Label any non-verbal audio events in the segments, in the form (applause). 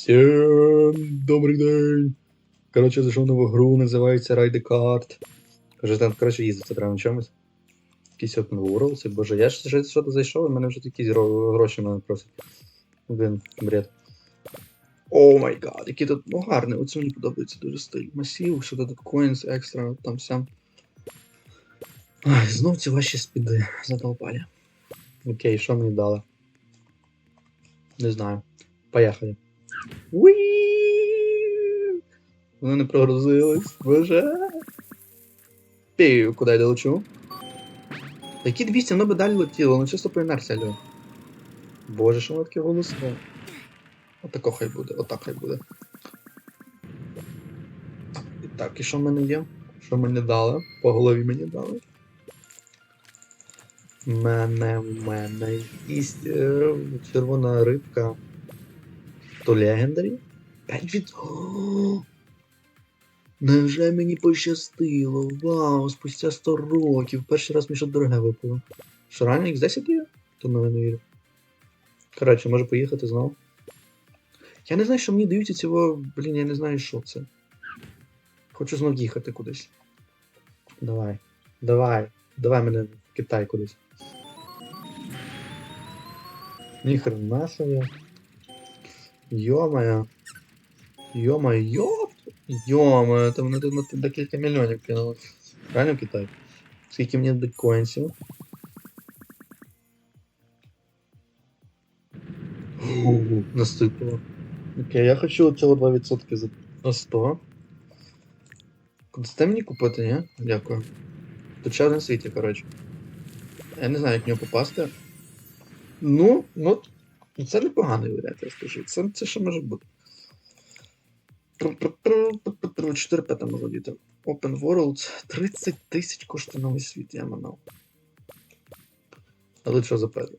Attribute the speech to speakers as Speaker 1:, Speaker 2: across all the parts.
Speaker 1: Всем добрий день. Коротше, зайшов нову гру, називається Ride Kart. Каже, там, коротше, їздити треба на чомусь. Якийсь open world, боже, я ж вже що-то зайшов, і мене вже такі гро- гроші мене просять. Блін, бред. О май гад, який тут, ну гарний, оце мені подобається дуже стиль. Масів, що тут coins, екстра, там сям. Ай, знов ці ваші спіди задолбали. Окей, що мені дали? Не знаю. Поїхали. Уі! Вони не прогрузились. Боже. Пію, куди я долечу? Які 200, воно би далі летіло, воно чисто по інерції льо. Боже, що воно таке голосне. Отако хай буде, отак хай буде. І так, і що в мене є? Що мені дали? По голові мені дали. Мене, в мене якісь е, червона рибка. То легендарі? 5 від. О! Невже мені пощастило? Вау, спустя 100 років. Перший раз мені що дороге випало. Що реально їх 10 є? То не вірю. Коротше, може поїхати знову. Я не знаю, що мені дають цього. Блін, я не знаю, що це. Хочу знов їхати кудись. Давай. Давай. Давай мене в Китай кудись. Ніхрена собі. Йо-моє. Йо-моє, йоп! Йо-моє, там вони тут на декілька мільйонів кинули. В Китай? Скільки мені біткоїнсів? Фу, Насипало. Окей, я хочу цього 2% за 100. Дасте мені купити, ні? Дякую. Тут ще один світі, коротше. Я не знаю, як в нього попасти. Ну, ну, це непоганий варіант, я скажу. Це, це що може бути. 4 пета молодіти. Open World 30 тисяч коштує новий світ, я манав. Але що за пети?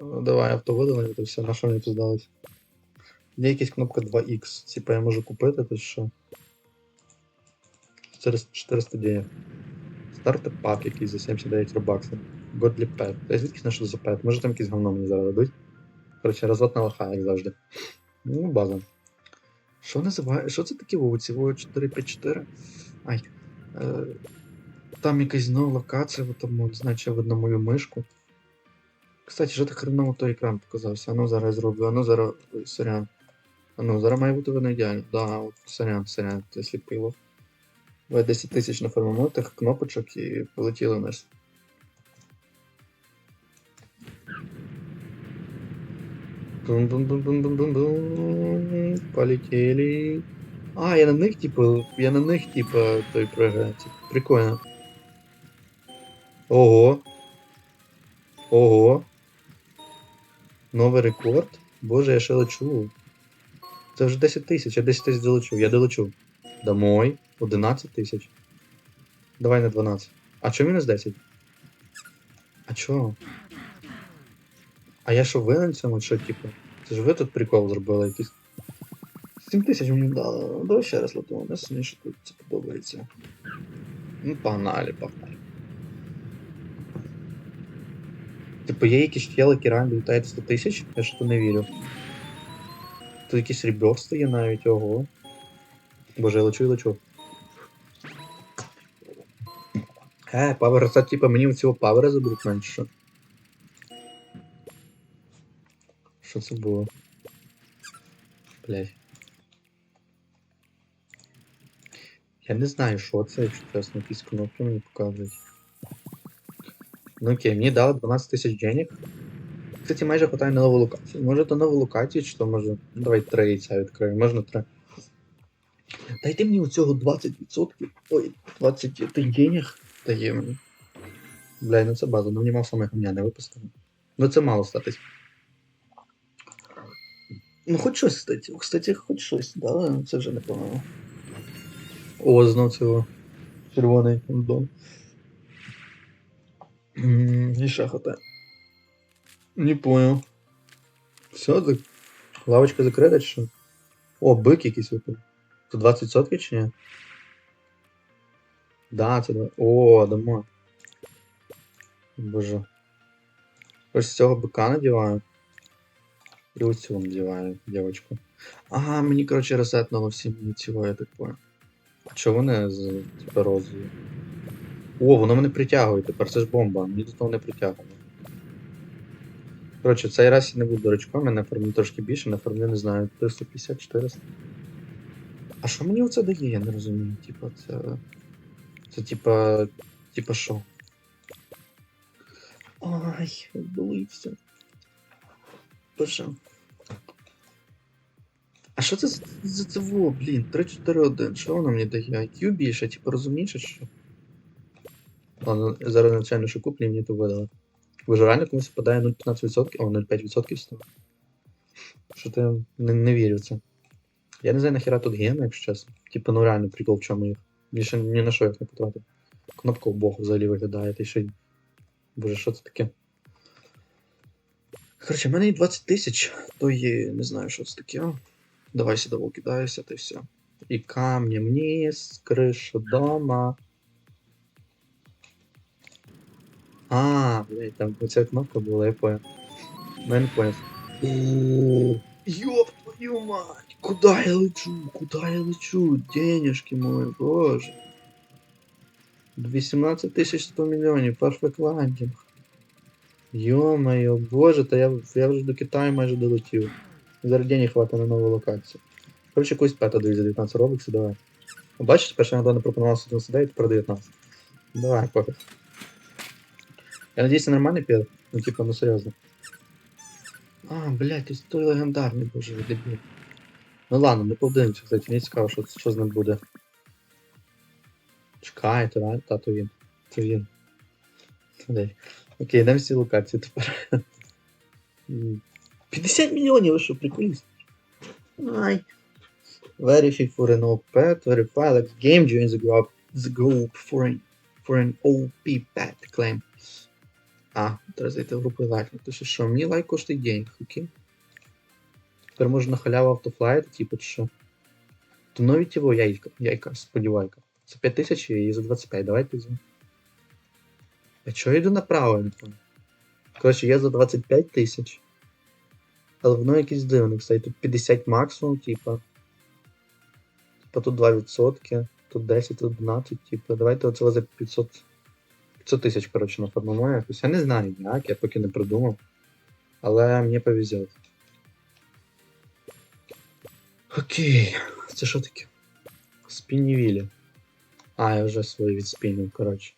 Speaker 1: Давай автовидалення, то все, на що мені здалось? Є якась кнопка 2X, типа я можу купити, то що? 400, 400 денег. Стартер пак якийсь за 79 робаксів. Godly Pet. Я звідки знаю, що за пет? Може там якийсь говно мені зараз дадуть? Коротше, розвод на лоха, як завжди. Ну, база. Що називає? Що це таке вулиці? Вова 454? Ай. Е, там якась знову локація, в тому, знаю, видно мою мишку. Кстати, що так хреново той екран показався? А ну зараз зроблю, а ну зараз. Сорян. А ну, зараз має бути видно ідеально. Да, от, сорян, сорян, це сліпило. Ви 10 тисяч нафармимо тих кнопочок і полетіли вниз. Бум-бум-бум-бум-бум-бум. Полетели. А, я на них, типа, я на них, типа, той прыгаю. Прикольно. Ого. Ого. Новий рекорд. Боже, я ще лечу. Це вже 10 тисяч, я 10 тисяч долечу. Я долечу. Домой. 11 тисяч. Давай на 12. А чому мінус 10? А чого? А я що винен цьому, що типу? Це ж ви тут прикол зробили якийсь. 7 тисяч мені дали. Давай ще раз летимо, мені мені що тут це подобається. Ну, погнали, погнали. Типу, є якісь чели, які реально літають 100 тисяч, я що то не вірю. Тут якісь реберство є навіть, ого. Боже, я лечу і лечу. Е, павер, це типа мені цього павера заберуть менше. Що? Це було? Блять. Я не знаю, що це, якщо чесно, якісь кнопки мені показують. Ну окей, мені дали 12 тисяч денег. Кстати, майже хватає на нову локацію. Може то нову локацію, чи то може. Ну, Давай три яйця відкрию, можна три. Дайте мені у цього 20%. Ой, 20 тих денег дає мені. Бля, ну це база, ну мені мав саме гамня не випустили. Ну це мало статись. Ну, хоч щось, кстати. Кстати, хоч щось, да, це вже непогано. О, знов цього. Червоний кондон. М, І ще хата. Не понял. Все, так. Лавочка закрита чи що? О, бик якийсь випав. То 20% чи ні? Да, це два. О, дома. Боже. Ось з цього бика надіваю. Оцю надіваю, дівчинку. Ага, мені, коротше, ресетнуло всі мені цього, я так понял. А чого вони з розою? О, воно мене притягує тепер, це ж бомба, мені до того не притягує. Коротше, цей раз я не буду дурачком, я нафармлю трошки більше, нафармлю, не знаю, 350-400. А що мені оце дає, я не розумію. Типа, це. Це типа. Типа що? Ай, облився. Боже. А що це за, за це во, блін? 3-4-1. Що воно мені дає? IQ більше, типа розумніше, що? Ладно, зараз куплю, і мені то видали. Вижирання комусь впадає 0,15%, о, 0,5% стало. Що ти не, не вірю в це. Я не знаю нахера тут геми, якщо чесно. Типа, ну реально прикол в чому їх. Більше ні на що їх не потратив. Кнопка в богу взагалі виглядає, й ще. Боже, що це таке? Коротше, в мене є 20 тисяч, то є, не знаю, що це таке. Давай сюди кидаюся, й все. І камнем вниз, криша дома. А, блядь, там оця кнопка була, я понял. Ну, я не понял. Ёб твою мать! Куда я лечу? Куда я лечу? Денежки мої, боже. 18 тисяч 100 мільйонів, перфект ландінг. Йо-моє, боже, та я, я вже до Китаю майже долетів. Зараз денег хватить на нову локацію. Короче, якусь пета даю за 19 робоксів, давай. Бачиш, перше надо не пропонував 199, тепер 19. Давай, пофіг. Я надеюсь, це нормальний пір? Ну, типа, ну серйозно. А, блядь, ти той легендарний, боже, ви. Ну ладно, не подивимося, кстати, мені цікаво, що, що з ним буде. Чекай, то реально, та то він. То він. Окей, йдемо всі локації тепер. М, 50 мільйонів, ви що, приколіст? Ай. Verify for an OP pet, verify like game join the group, the group for an, for an OP pet claim. А, треба зайти в групу і лайкнути. Що, що, мені лайк коштує денег, окей? Тепер можна халяву автофлайт, типу, що. То нові його яйка, яйка, сподівайка. За 5 тисяч і за 25, давайте візьмемо. А чого я йду направо, я не пам'ятаю? Коротше, я за 25 тисяч. Але воно якесь дивне, кстати, тут 50 максимум, типа. Типа тут 2%, тут 10, тут 12, типа. Давайте оце за 500. 500 тисяч, коротше, нафармимо якось. Я не знаю як, я поки не придумав. Але мені повезет. Окей. Це що таке? Спіннівілі. А, я вже свої відспінив, коротше.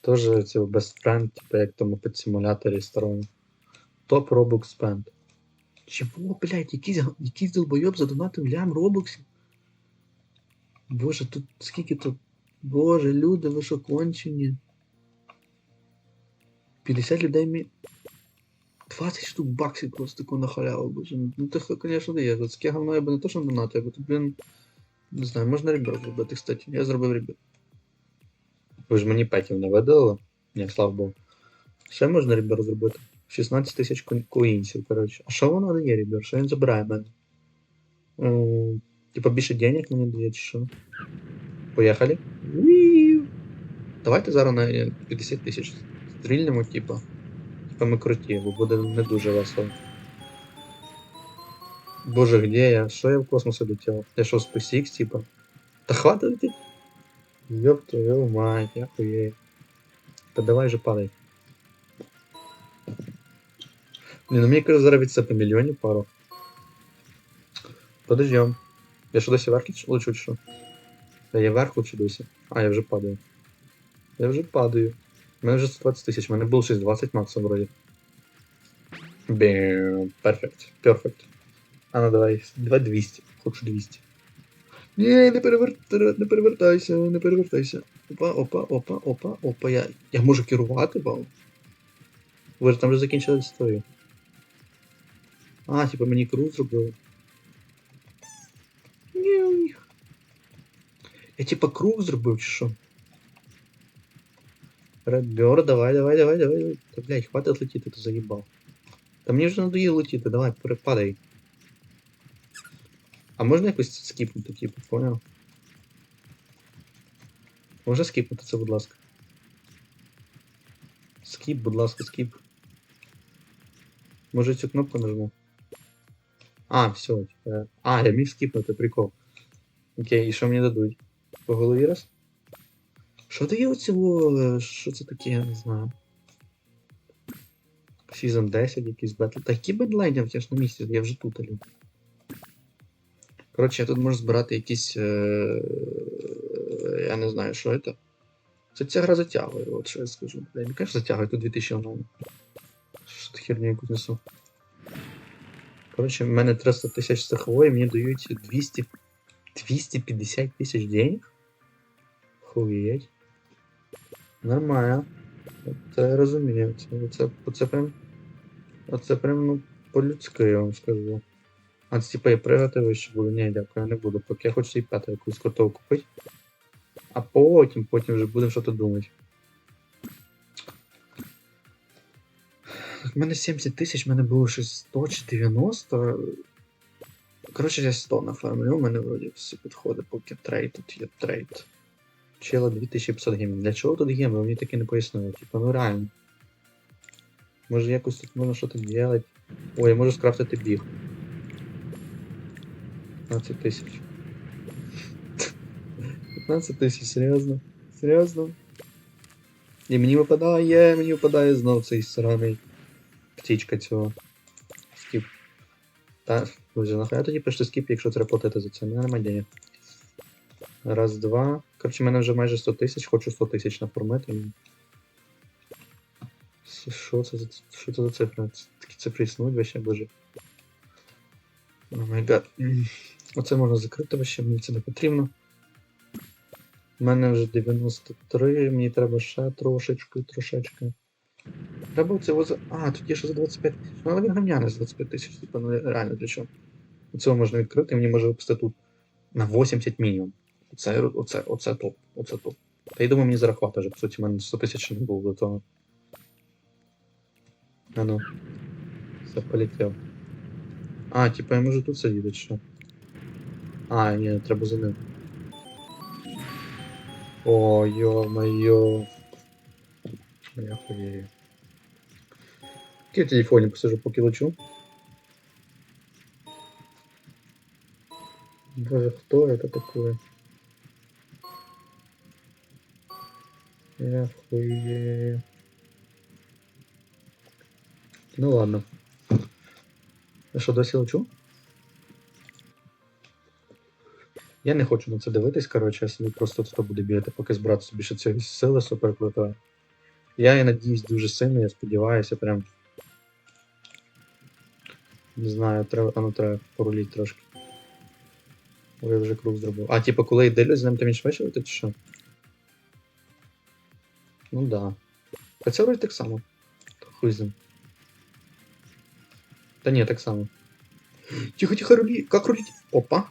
Speaker 1: Тоже це best friend, типа як тому під симуляторі сторонні. Топ Robux Spend. Чого, блядь, якийсь, якийсь долбойоб задонатив лям робоксів? Боже, тут скільки тут. Боже, люди, ви що кончені? 50 людей мі... 20 штук баксів просто таку на халяву, боже. Ну ти, звісно, дає. За таке говно я би не то, що донатив, я би тут, блін. Не знаю, можна ребят зробити, кстати. Я зробив ребят. Ви ж мені петів не видали? Ні, слава Богу. Ще можна ребят зробити. 16 тисяч ко- коїнсів, коротше. А що воно дає, ребят? Що він забирає мене? Типа більше денег мені дає, чи що? Поїхали. Давайте зараз на е, 50 тисяч стрільнемо, типа. Типа ми круті, бо буде не дуже весело. Боже, где я? Що я в космос летел? Я що, SpaceX, типа? Та хватит? Ёб твою мать, я хуею. Та давай же падай. Не, ну мені кажется, це по мільйоні пару. Подождем. Я що досі вверх лечу, чи що? Та я вверх лечу досі. А, я вже падаю. Я вже падаю. У мене вже 120 тисяч, у мене було щось 20 максимум вроді. Бем, перфект, перфект. А ну давай, давай 200, хочу 200. Ні, не перевер... не перевертайся, не перевертайся. Опа, опа, опа, опа, опа. Я, я можу керувати, бау. Ви ж там вже закінчили історію. А, типа мені круг зробили. Ні. Я типа круг зробив, чи що? Редбер, давай, давай, давай, давай. давай. Та блядь, хватить летіти, ти заїбав. Та мені вже надоїло летіти, давай, перепадай. А можна якось скіпнути, типу, поняв? Можна скіпнути це, будь ласка. Скіп, будь ласка, скіп. Може цю кнопку нажму? А, все. Типа... А, я міг скіпнути, прикол. Окей, і що мені дадуть? По голові раз? Що дає оцього? Що це таке, я не знаю. Season 10 якийсь бетл. Та які бедлендів я ж на місці, я вже тут алю. Коротше, я тут можу збирати якісь. Е... Я не знаю, що це. Це ця гра затягує, от що я скажу. Бля, не кажеш затягує, тут 2000 онлайн. Що ти херню якусь несу. Коротше, в мене 300 тисяч страхової, мені дають 200... 250 тисяч денег? Хуєть. Нормально. Це я розумію. Це, це, це прям. Оце прям ну, по-людськи, я вам скажу. А це типа і пригати вище буду. Ні, дякую, я не буду. Поки я хочу і п'яту якусь котову купити. А потім, потім вже будемо щось думати. У мене 70 тисяч, в мене було щось 100 чи 90. Коротше, я 100 нафармлю, у мене вроді все підходить, поки трейд, тут є трейд. Чела 2500 гемів. Для чого тут геми? Мені таки не пояснили. Типа, ну реально. Може якось тут можна щось делать. Ой, я можу скрафтити біг. 15 тисяч. 15 тисяч, серйозно? Серйозно? І мені випадає, мені випадає знов цей сраний птічка цього. Скіп. Та, друзі, нахуя тоді пишете скіп, якщо треба платити за це? Мене немає денег. Раз, два. Коротше, в мене вже майже 100 тисяч, хочу 100 тисяч наформити. Що це за що це за цифра? Такі цифри існують вообще, боже. О май. Оце можна закрити вообще, мені це не потрібно. У мене вже 93, мені треба ще трошечки, трошечки. Треба оце воза. А, тут є ще за 25 тисяч. Ну, але він гамняне за 25 тисяч, типу, ну реально для чого? Оцього можна відкрити, мені може випустити тут на 80 мінімум. Оце, оце, оце топ, оце топ. Та й думаю, мені зарахувати вже, по суті, в мене 100 тисяч не було до того. А ну. Все, полетів. А, типа я можу тут сидіти, що? А, ні, треба за ним. О, ё-моё. Я хуєю. Який в телефоні посижу, поки лечу? Боже, кто это такое? Я. Ну ладно. Я що, досі лечу? Я не хочу на це дивитись, коротше, я собі просто тут буду бігати, поки збирати собі ще цієї сили супер крутої. Я і надіюсь дуже сильно, я сподіваюся, прям. Не знаю, треба, а ну треба поруліть трошки. Ой, я вже круг зробив. А, типу, коли я дивлюсь, з ним то він швидше чи що? Ну да. Хоча вроді так само. Хуй з ним. Та ні, так само. Тихо, тихо, рули. Как рулить? Опа.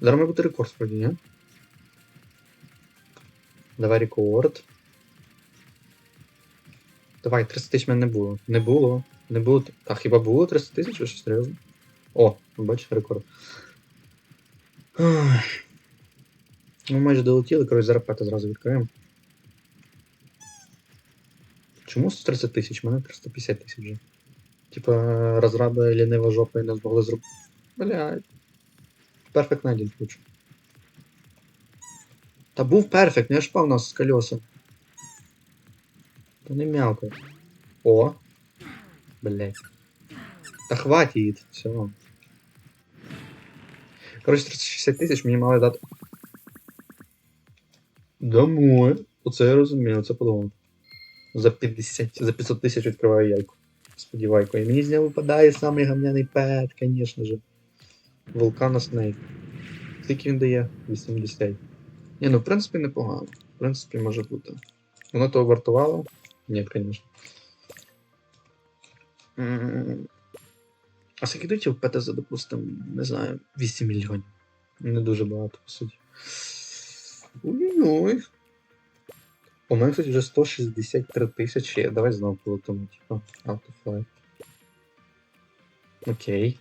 Speaker 1: Зараз має бути рекорд вроді, ні? Давай рекорд. Давай, 300 тисяч мене не було. Не було. Не було. А хіба було 300 тисяч? Що серйозно? О, бачиш рекорд. Ми майже долетіли, коротше, зараз п'яте зразу відкриємо. Чому 130 тисяч? Мене 350 тисяч вже. Типа розраби лінива жопа і не змогли зробити. Блядь. Перфект на один хочу. Та був перфект, не шпав нас з колеса. Та не м'явкай. О. Блять. Та хватить, все. Короче, 360 тисяч мені мали дати. Домой. Оце я розумію, це подумав. За 50, за 500 тисяч відкриваю яйку. Сподівайко. І мені з нього випадає самий гамняний пет, звісно же. Вулкана Снейк. Скільки він дає? 80. Ні, ну в принципі непогано. В принципі, може бути. Воно того вартувало? Ні, звісно. А скільки дають в ПТ за, допустим, не знаю, 8 мільйонів. Не дуже багато, по суті. Ой-ой. У мене, кстати, вже 163 тисячі. Давай знову полетимо, типа, автофлай. Окей.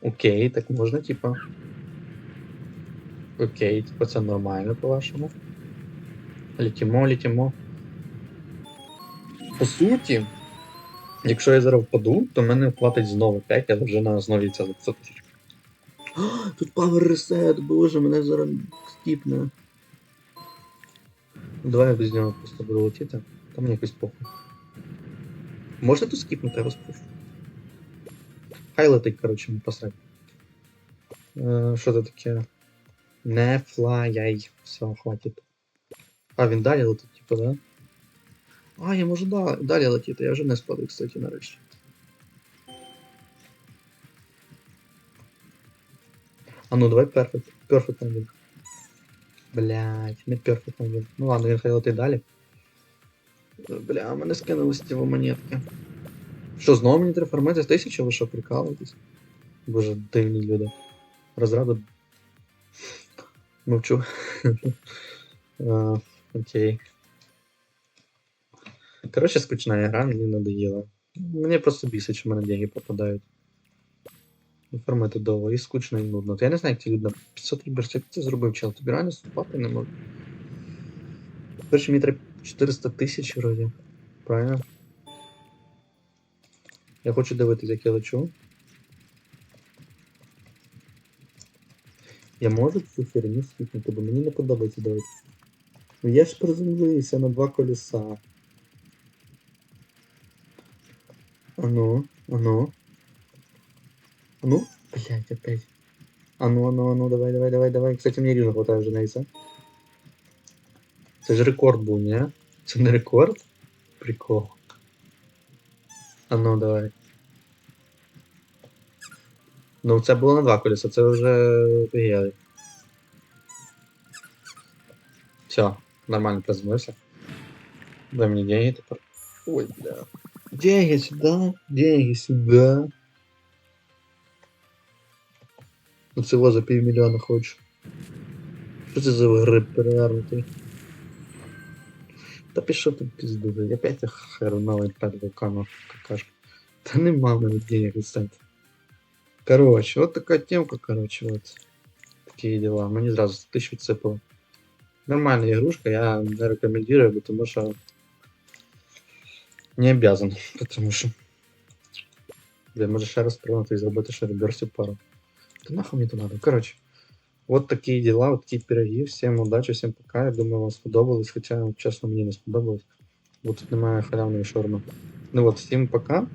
Speaker 1: Окей, так можна, типа. Окей, типа це нормально, по-вашому. Летимо, летимо. По суті. Якщо я зараз впаду, то мене хватить знову 5, але вже на основі це 500 тисяч. Тут Power Reset, боже, мене зараз скіпне. Давай я без нього просто буду летіти. Там мені якось похуй. Можна тут скіпнути, я вас прошу? Хай летить, коротше, не посрать. Е, Що це таке? Не флаяй. Все, хватить. А, він далі летить, типу, да? А, я можу да, далі летіти, я вже не спадаю, кстати, нарешті. А ну давай perfect. Perfect landing. Блять, не perfect landing. Ну ладно, він хай летить далі. Е, Бля, мене скинули з цього монетки. Що, знову мені треба фармити з тисячі, ви що, прикалуєтесь? Боже, дивні люди. Розраду. Мовчу. А, (laughs) Окей. Короче, скучная игра, мені надоело. Мені просто бісить, що в мене деньги попадають. І фармити довго, і скучно, і нудно. Я не знаю, як ці люди на 500 ріберців це зробив чел. Тобі реально спати не можу. Перше мені треба 400 тисяч вроді. Правильно? Я хочу дивитися, як я лечу. Я можу цю херню скіпнути, бо мені не подобається дивитися. Ну я ж приземлився на два колеса. Ану, ану. Ану? Блять, опять. Ану, ану, ану, давай, давай, давай, давай. Кстати, мені рівно хватає вже Нейса. Це ж рекорд був, ні? Це не рекорд? Прикол. Ану, давай. Ну, це було на два колеса, це вже офігели. Все, нормально приземлився. Дай мне деньги тепер. Ой, бля. Деньги сюда, деньги сюда. Ну всього за півмільйона хочу. Що це за гриб перевернутий? Та пішов ти пізду, блядь. опять я херновий п'ят вулкану какашка. Та нема в мене денег відстати. Короче, вот такая темка, короче, вот. Такие дела. Мені зразу тисячу цепило. Нормальная игрушка, я не рекомендую, потому что не обязан, (laughs) потому что я може ще раз прийняти і зробити ще реберсі пару. Та нахуй мені то надо. Короче, вот такие дела, вот такие пироги. Всем удачи, всем пока. Я думаю, вам сподобалось, хоча, чесно, мені не сподобалось. Бо тут немає халявної шорми. Ну от, всім пока.